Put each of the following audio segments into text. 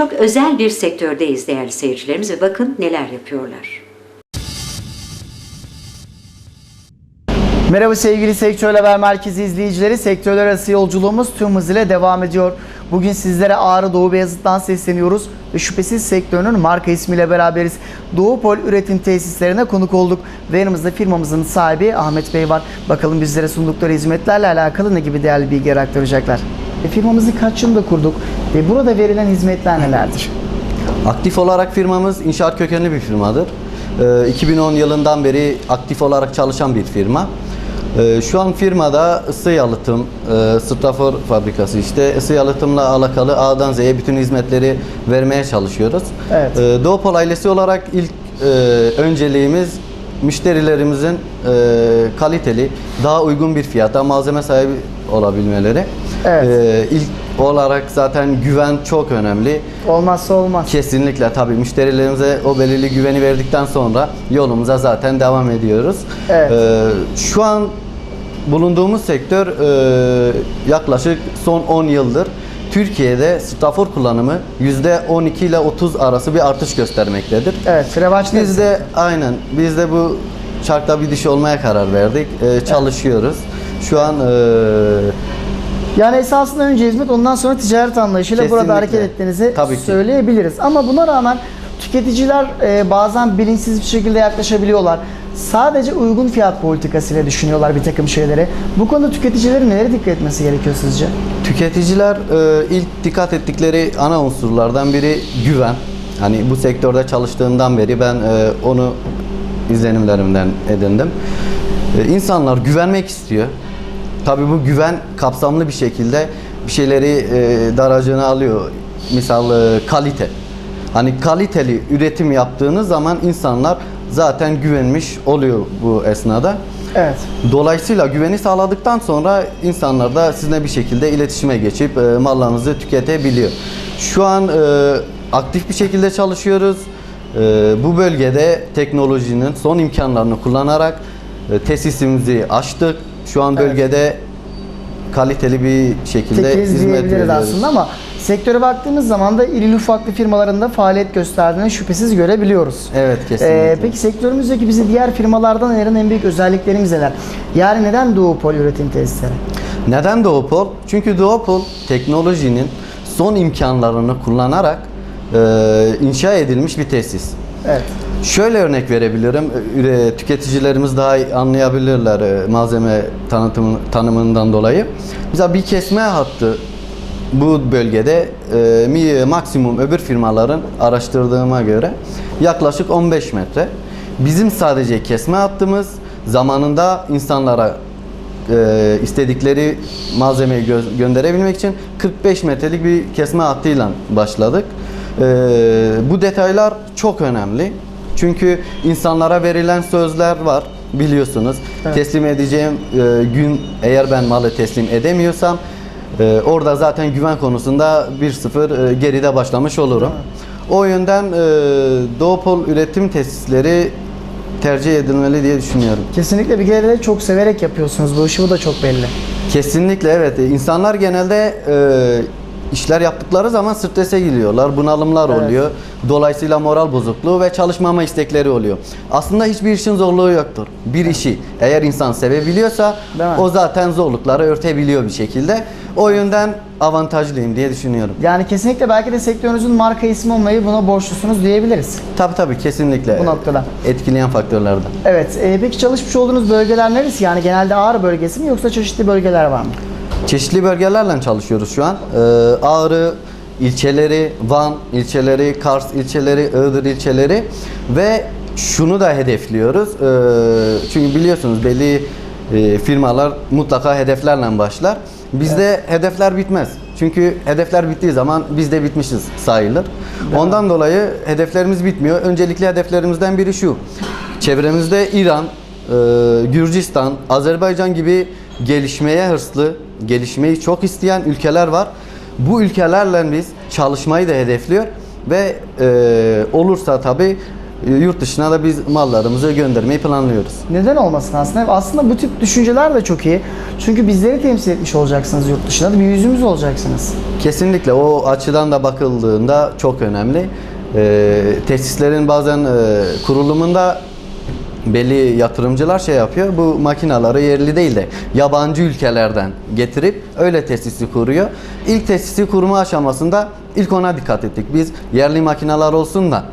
çok özel bir sektördeyiz değerli seyircilerimiz ve bakın neler yapıyorlar. Merhaba sevgili Sektör Haber Merkezi izleyicileri. Sektörler arası yolculuğumuz tüm hızıyla devam ediyor. Bugün sizlere Ağrı Doğu Beyazıt'tan sesleniyoruz ve şüphesiz sektörünün marka ismiyle beraberiz. Doğu Pol Üretim Tesislerine konuk olduk ve yanımızda firmamızın sahibi Ahmet Bey var. Bakalım bizlere sundukları hizmetlerle alakalı ne gibi değerli bilgiler aktaracaklar. E, firmamızı kaç yılında kurduk ve burada verilen hizmetler nelerdir? Aktif olarak firmamız inşaat kökenli bir firmadır. Ee, 2010 yılından beri aktif olarak çalışan bir firma. Ee, Şu an firmada ısı yalıtım, e, strafor fabrikası işte ısı yalıtımla alakalı A'dan Z'ye bütün hizmetleri vermeye çalışıyoruz. Evet. Ee, Doğupol ailesi olarak ilk e, önceliğimiz müşterilerimizin e, kaliteli, daha uygun bir fiyata malzeme sahibi olabilmeleri. Evet. Ee, ilk olarak zaten güven çok önemli. Olmazsa olmaz. Kesinlikle tabii müşterilerimize o belirli güveni verdikten sonra yolumuza zaten devam ediyoruz. Evet. Ee, şu an bulunduğumuz sektör e, yaklaşık son 10 yıldır Türkiye'de strafor kullanımı %12 ile 30 arası bir artış göstermektedir. Evet, revaçta. Biz de aynen biz de bu çarkta bir diş olmaya karar verdik. Ee, çalışıyoruz. Şu an e, Yani esasında önce hizmet ondan sonra ticaret anlayışıyla burada Kesinlikle. hareket ettiğinizi Tabii ki. söyleyebiliriz. Ama buna rağmen tüketiciler e, bazen bilinçsiz bir şekilde yaklaşabiliyorlar. Sadece uygun fiyat politikasıyla düşünüyorlar bir takım şeyleri. Bu konuda tüketicilerin nelere dikkat etmesi gerekiyor sizce? Tüketiciler e, ilk dikkat ettikleri ana unsurlardan biri güven. Hani bu sektörde çalıştığımdan beri ben e, onu izlenimlerimden edindim. E, insanlar güvenmek istiyor. Tabii bu güven kapsamlı bir şekilde bir şeyleri e, daracığına alıyor. Misal e, kalite. Hani kaliteli üretim yaptığınız zaman insanlar zaten güvenmiş oluyor bu esnada. Evet. Dolayısıyla güveni sağladıktan sonra insanlar da sizinle bir şekilde iletişime geçip e, mallarınızı tüketebiliyor. Şu an e, aktif bir şekilde çalışıyoruz. E, bu bölgede teknolojinin son imkanlarını kullanarak tesisimizi açtık. Şu an bölgede kaliteli bir şekilde Tekiniz hizmet diyebiliriz veriyoruz. aslında ama sektöre baktığımız zaman da irili ufaklı firmaların da faaliyet gösterdiğini şüphesiz görebiliyoruz. Evet kesinlikle. Ee, peki sektörümüzdeki bizi diğer firmalardan ayıran en büyük özelliklerimiz neler? Yani neden Doğu Pol Üretim Tesisleri? Neden Duopol? Çünkü Duopol teknolojinin son imkanlarını kullanarak e, inşa edilmiş bir tesis. Evet. Şöyle örnek verebilirim. Tüketicilerimiz daha iyi anlayabilirler e, malzeme tanıtımı, tanımından dolayı. Mesela bir kesme hattı bu bölgede e, maksimum öbür firmaların araştırdığıma göre yaklaşık 15 metre. Bizim sadece kesme hattımız zamanında insanlara e, istedikleri malzemeyi gö- gönderebilmek için 45 metrelik bir kesme hattıyla başladık. E, bu detaylar çok önemli. Çünkü insanlara verilen sözler var biliyorsunuz. Evet. Teslim edeceğim e, gün eğer ben malı teslim edemiyorsam e, orada zaten güven konusunda 1-0 e, geride başlamış olurum. O yönden e, Doğupol üretim tesisleri tercih edilmeli diye düşünüyorum. Kesinlikle bir kere de çok severek yapıyorsunuz bu işi bu da çok belli. Kesinlikle evet. İnsanlar genelde e, işler yaptıkları zaman strese giriyorlar, bunalımlar Evet. oluyor. Dolayısıyla moral bozukluğu ve çalışmama istekleri oluyor. Aslında hiçbir işin zorluğu yoktur. Bir işi eğer insan sevebiliyorsa o zaten zorlukları örtebiliyor bir şekilde. O yönden avantajlıyım diye düşünüyorum. Yani kesinlikle belki de sektörünüzün marka ismi olmayı buna borçlusunuz diyebiliriz. Tabii tabii kesinlikle. Bu noktada. Etkileyen faktörlerden. Evet. e, peki çalışmış olduğunuz bölgeler neresi? Yani genelde Ağrı bölgesi mi yoksa çeşitli bölgeler var mı? Çeşitli bölgelerle çalışıyoruz şu an. Ee, Ağrı ilçeleri, Van ilçeleri, Kars ilçeleri, Iğdır ilçeleri ve şunu da hedefliyoruz. Ee, çünkü biliyorsunuz belli e, firmalar mutlaka hedeflerle başlar. Bizde hedefler bitmez. Çünkü hedefler bittiği zaman biz de bitmişiz sayılır. Ondan dolayı hedeflerimiz bitmiyor. Öncelikli hedeflerimizden biri şu. Çevremizde İran, e, Gürcistan, Azerbaycan gibi gelişmeye hırslı, gelişmeyi çok isteyen ülkeler var. Bu ülkelerle biz çalışmayı da hedefliyor ve e, olursa tabi e, yurt dışına da biz mallarımızı göndermeyi planlıyoruz. Neden olmasın aslında? Aslında bu tip düşünceler de çok iyi. Çünkü bizleri temsil etmiş olacaksınız yurt dışında da bir yüzümüz olacaksınız. Kesinlikle o açıdan da bakıldığında çok önemli. Ee, tesislerin bazen e, kurulumunda belli yatırımcılar şey yapıyor. Bu makinaları yerli değil de yabancı ülkelerden getirip öyle tesisi kuruyor. İlk tesisi kurma aşamasında ilk ona dikkat ettik. Biz yerli makineler olsun da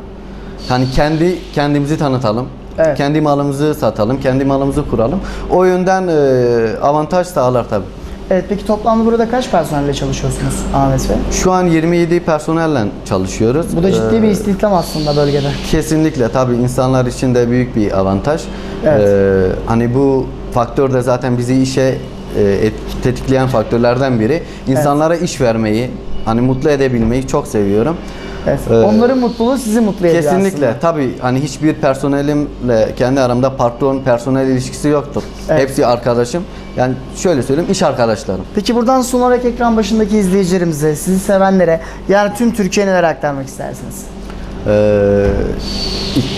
hani kendi kendimizi tanıtalım. Evet. Kendi malımızı satalım, kendi malımızı kuralım. O yönden e, avantaj sağlar tabii. Evet peki toplamda burada kaç personelle çalışıyorsunuz Ahmet Bey? Şu an 27 personelle çalışıyoruz. Bu da ciddi Ee, bir istihdam aslında bölgede. Kesinlikle tabii insanlar için de büyük bir avantaj. Evet. Ee, hani bu faktör de zaten bizi işe e, et- tetikleyen faktörlerden biri. İnsanlara iş vermeyi, hani mutlu edebilmeyi çok seviyorum. Evet. Ee, Onların mutluluğu sizi mutlu ediyor Kesinlikle aslında. tabii hani hiçbir personelimle kendi aramda patron personel ilişkisi yoktur. Evet. Hepsi arkadaşım. Yani şöyle söyleyeyim iş arkadaşlarım. Peki buradan son olarak ekran başındaki izleyicilerimize, sizi sevenlere yani tüm Türkiye'ye neler aktarmak istersiniz? Ee,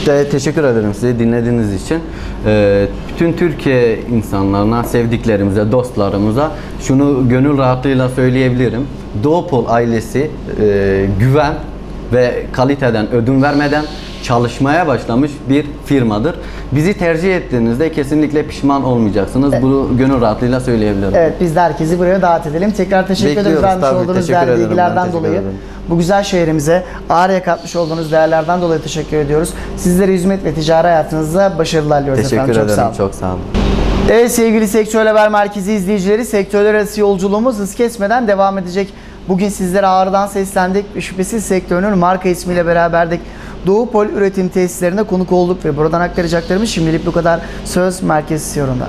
de teşekkür ederim size dinlediğiniz için. Ee, bütün Türkiye insanlarına, sevdiklerimize, dostlarımıza şunu gönül rahatlığıyla söyleyebilirim. Doğupol ailesi e, güven ve kaliteden ödün vermeden çalışmaya başlamış bir firmadır. Bizi tercih ettiğinizde kesinlikle pişman olmayacaksınız. Bunu gönül rahatlığıyla söyleyebilirim. Evet biz de herkesi buraya davet edelim. Tekrar teşekkür Bekliyoruz, vermiş tabii. olduğunuz Teşekkür değerli bilgilerden teşekkür dolayı. ederim. Bu güzel şehrimize Ağrı'ya katmış olduğunuz değerlerden dolayı teşekkür ediyoruz. Sizlere hizmet ve ticari hayatınızda başarılar diliyoruz Teşekkür efendim. Çok ederim. sağ olun. Çok sağ olun. Evet sevgili Sektör Haber Merkezi izleyicileri sektörler arası yolculuğumuz hız kesmeden devam edecek. Bugün sizlere Ağrı'dan seslendik ve şüphesiz sektörünün marka ismiyle beraberdik. Doğu Pol üretim tesislerine konuk olduk ve buradan aktaracaklarımız şimdilik bu kadar. Söz Merkez Yorum'da.